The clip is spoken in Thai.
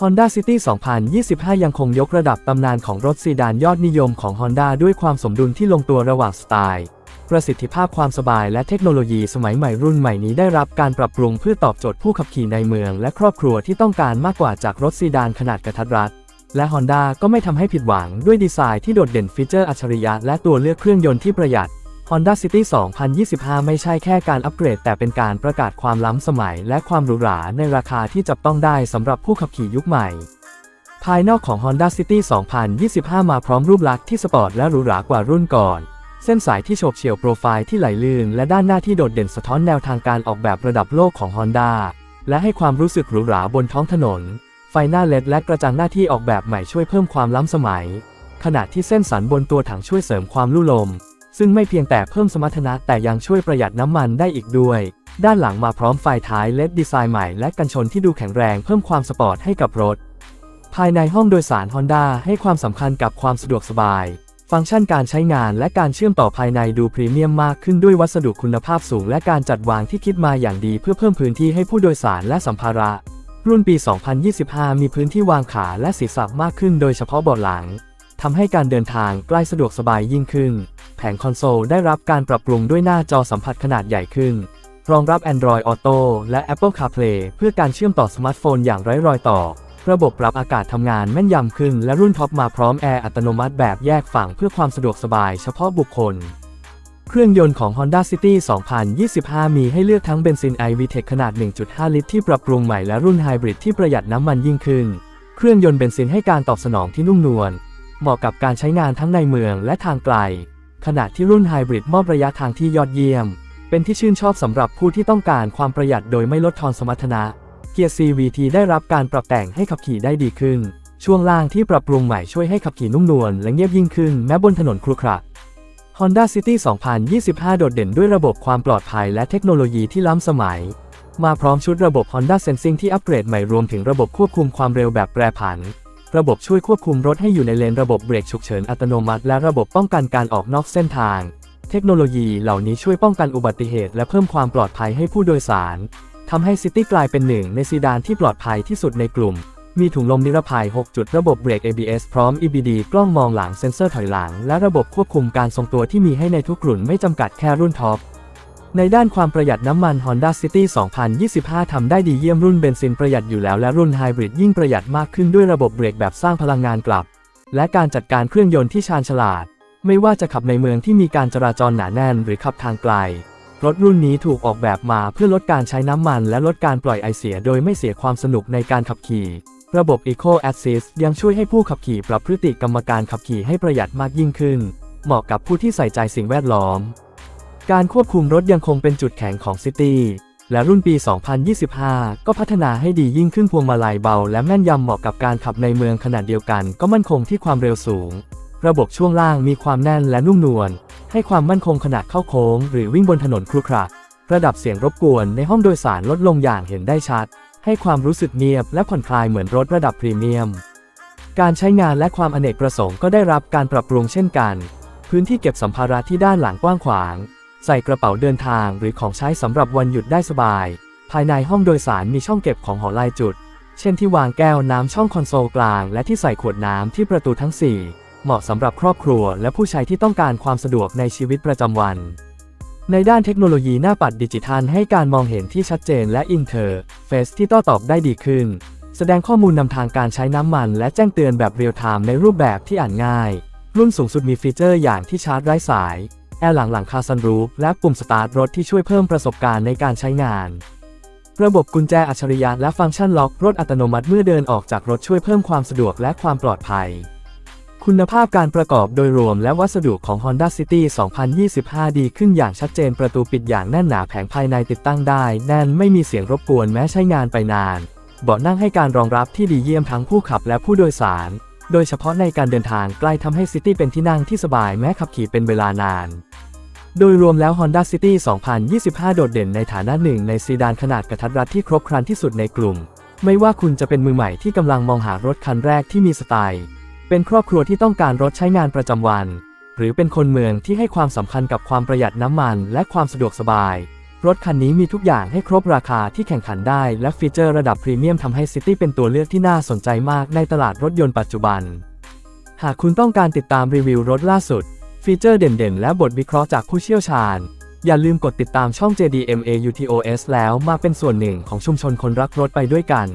Honda City 2025 ยังคงยกระดับตำนานของรถซีดานยอดนิยมของ Honda ด้วยความสมดุลที่ลงตัวระหว่างสไตล์ ประสิทธิภาพความสบายและเทคโนโลยีสมัยใหม่รุ่นใหม่นี้ได้รับการปรับปรุงเพื่อตอบโจทย์ผู้ขับขี่ในเมือง และครอบครัวที่ต้องการมากกว่าจากรถซีดานขนาดกระทัดรัด และ Honda ก็ไม่ทำให้ผิดหวังด้วยดีไซน์ที่โดดเด่นฟีเจอร์อัจฉริยะและตัวเลือกเครื่องยนต์ที่ประหยัด Honda City 2025 ไม่ใช่แค่การอัปเกรด แต่เป็นการประกาศความล้ำสมัยและความหรูหราในราคาที่จับต้องได้สำหรับผู้ขับขี่ยุคใหม่ ภายนอกของ Honda City 2025 มาพร้อมรูปลักษณ์ที่สปอร์ตและหรูหรากว่ารุ่นก่อน เส้นสายที่โฉบเฉี่ยวโปรไฟล์ที่ไหลลื่นและด้านหน้าที่โดดเด่นสะท้อนแนวทางการออกแบบระดับโลกของ Honda และให้ความรู้สึกหรูหราบนท้องถนน ไฟหน้าเลดและกระจังหน้าที่ออกแบบใหม่ช่วยเพิ่มความล้ำสมัย ขณะที่เส้นสันบนตัวถังช่วยเสริมความลู่ลม ซึ่งไม่เพียงแต่เพิ่มสมรรถนะแต่ยังช่วยประหยัดน้ำมันได้อีกด้วย ด้านหลังมาพร้อมไฟท้ายเลดดีไซน์ใหม่และกันชนที่ดูแข็งแรงเพิ่มความสปอร์ตให้กับรถ ภายในห้องโดยสาร Honda ให้ความสำคัญกับความสะดวกสบาย ฟังก์ชันการใช้งานและการเชื่อมต่อภายในดูพรีเมียมมากขึ้นด้วยวัสดุคุณภาพสูงและการจัดวางที่คิดมาอย่างดีเพื่อเพิ่มพื้นที่ให้ผู้โดยสารและสัมภาระ รุ่นปี 2025 มีพื้นที่วางขาและศีรษะมากขึ้นโดยเฉพาะเบาะหลังทำให้การเดินทางใกล้สะดวกสบายยิ่งขึ้น งคอนโซลได้รับการปรับปรุงด้วยหน้าจอสัมผัสขนาดใหญ่ขึ้น รองรับ Android Auto และ Apple CarPlay เพื่อการเชื่อมต่อสมาร์ทโฟนอย่างไร้รอยต่อ ระบบปรับอากาศทำงานแม่นยำขึ้น และรุ่นท็อปมาพร้อมแอร์อัตโนมัติแบบแยกฝั่งเพื่อความสะดวกสบายเฉพาะบุคคลเครื่องยนต์ของ Honda City 2025 มีให้เลือกทั้งเบนซิน iVTEC ขนาด 1.5 ลิตรที่ปรับปรุงใหม่และรุ่นไฮบริดที่ประหยัดน้ำมันยิ่งขึ้น เครื่องยนต์เบนซินให้การตอบสนองที่นุ่มนวล เหมาะกับการใช้งานทั้งในเมืองและทางไกล ขณะที่รุ่นไฮบริดมอบระยะทางที่ยอดเยี่ยม เป็นที่ชื่นชอบสำหรับผู้ที่ต้องการความประหยัดโดยไม่ลดทอนสมรรถนะ เกียร์ CVT ได้รับการปรับแต่งให้ขับขี่ได้ดีขึ้น ช่วงล่างที่ปรับปรุงใหม่ช่วยให้ขับขี่นุ่มนวลและเงียบยิ่งขึ้นแม้บนถนนครุขระ Honda City 2025 โดดเด่นด้วยระบบความปลอดภัยและเทคโนโลยีที่ล้ำสมัย มาพร้อมชุดระบบ Honda Sensing ที่อัปเกรดใหม่รวมถึงระบบควบคุมความเร็วแบบแปรผัน ระบบช่วยควบคุมรถให้อยู่ในเลนระบบเบรกฉุกเฉินอัตโนมัติ และระบบป้องกันการออกนอกเส้นทาง เทคโนโลยีเหล่านี้ช่วยป้องกันอุบัติเหตุ และเพิ่มความปลอดภัยให้ผู้โดยสารทำให้ซิตี้กลายเป็นหนึ่งในซีดานที่ปลอดภัยที่สุดในกลุ่ม มีถุงลมนิรภัย 6 จุดระบบเบรก ABS พร้อม EBD กล้องมองหลังเซ็นเซอร์ถอยหลัง และระบบควบคุมการทรงตัวที่มีให้ในทุกรุ่นไม่จำกัดแค่รุ่นท็อป ในด้านความประหยัดน้ำมัน Honda City 2025 ทำได้ดีเยี่ยมรุ่นเบนซินประหยัดอยู่แล้วและรุ่นไฮบริดยิ่งประหยัดมากขึ้นด้วยระบบเบรกแบบสร้างพลังงานกลับ และการจัดการเครื่องยนต์ที่ชาญฉลาด ไม่ว่าจะขับในเมืองที่มีการจราจรหนาแน่นหรือขับทางไกล รถรุ่นนี้ถูกออกแบบมาเพื่อลดการใช้น้ำมัน และลดการปล่อยไอเสียโดยไม่เสียความสนุกในการขับขี่ ระบบ Eco Assist ยังช่วยให้ผู้ขับขี่ปรับพฤติกรรมการขับขี่ให้ประหยัดมากยิ่งขึ้น เหมาะกับผู้ที่ใส่ใจสิ่งแวดล้อม การควบคุมรถยังคงเป็นจุดแข็งของ City และรุ่นปี 2025 ก็พัฒนาให้ดียิ่งขึ้นพวงมาลัยเบา และแม่นยำเหมาะกับการขับในเมืองขนาดเดียวกัน ก็มั่นคงที่ความเร็วสูง ระบบช่วงล่างมีความแน่นและนุ่มนวล ให้ความมั่นคงขณะเข้าโค้ง หรือวิ่งบนถนนครุขระระดับเสียงรบกวนในห้องโดยสารลดลงอย่างเห็นได้ชัด ให้ความรู้สึกเงียบและผ่อนคลายเหมือนรถระดับพรีเมียม การใช้งานและความอเนกประสงค์ก็ได้รับการปรับปรุงเช่นกัน พื้นที่เก็บสัมภาระที่ด้านหลังกว้างขวาง ใส่กระเป๋าเดินทางหรือของใช้สำหรับวันหยุดได้สบาย ภายในห้องโดยสารมีช่องเก็บของหอลายจุด เช่นที่วางแก้วน้ำช่องคอนโซลกลาง และที่ใส่ขวดน้ำที่ประตูทั้ง 4 เหมาะสำหรับครอบครัวและผู้ใช้ที่ต้องการความสะดวกในชีวิตประจำวัน ในด้านเทคโนโลยีหน้าปัดดิจิทัลให้การมองเห็นที่ชัดเจนและอินเทอร์เฟซที่โต้ตอบได้ดีขึ้น แสดงข้อมูลนำทางการใช้น้ำมันและแจ้งเตือนแบบเรียลไทม์ในรูปแบบที่อ่านง่าย รุ่นสูงสุดมีฟีเจอร์อย่างที่ชาร์จไร้สาย แอร์หลังหลังคาซันรูฟและปุ่มสตาร์ทรถที่ช่วยเพิ่มประสบการณ์ในการใช้งาน ระบบกุญแจอัจฉริยะและฟังก์ชันล็อกรถอัตโนมัติเมื่อเดินออกจากรถช่วยเพิ่มความสะดวกและความปลอดภัย คุณภาพการประกอบโดยรวมและวัสดุของ Honda City 2025 ดีขึ้นอย่างชัดเจนประตูปิดอย่างแน่นหนาแผงภายในติดตั้งได้ แน่นไม่มีเสียงรบกวนแม้ใช้งานไปนาน เบาะนั่งให้การรองรับที่ดีเยี่ยมทั้งผู้ขับและผู้โดยสาร โดยเฉพาะในการเดินทางใกล้ทำให้ City เป็นที่นั่งที่สบายแม้ขับขี่เป็นเวลานาน โดยรวมแล้ว Honda City 2025 โดดเด่นในฐานะหนึ่งในซีดานขนาดกระทัดรัดที่ครบครันที่สุดในกลุ่ม ไม่ว่าคุณจะเป็นมือใหม่ที่กำลังมองหารถคันแรกที่มีสไตล์ เป็นครอบครัวที่ต้องการรถใช้งานประจำวัน หรือเป็นคนเมืองที่ให้ความสำคัญกับความประหยัดน้ำมันและความสะดวกสบาย รถคันนี้มีทุกอย่างให้ครบราคาที่แข่งขันได้ และฟีเจอร์ระดับพรีเมียมทำให้ซิตี้เป็นตัวเลือกที่น่าสนใจมากในตลาดรถยนต์ปัจจุบัน หากคุณต้องการติดตามรีวิวรถล่าสุด ฟีเจอร์เด่นๆ และบทวิเคราะห์จากผู้เชี่ยวชาญ อย่าลืมกดติดตามช่อง JDMA UTOS แล้วมาเป็นส่วนหนึ่งของชุมชนคนรักรถไปด้วยกัน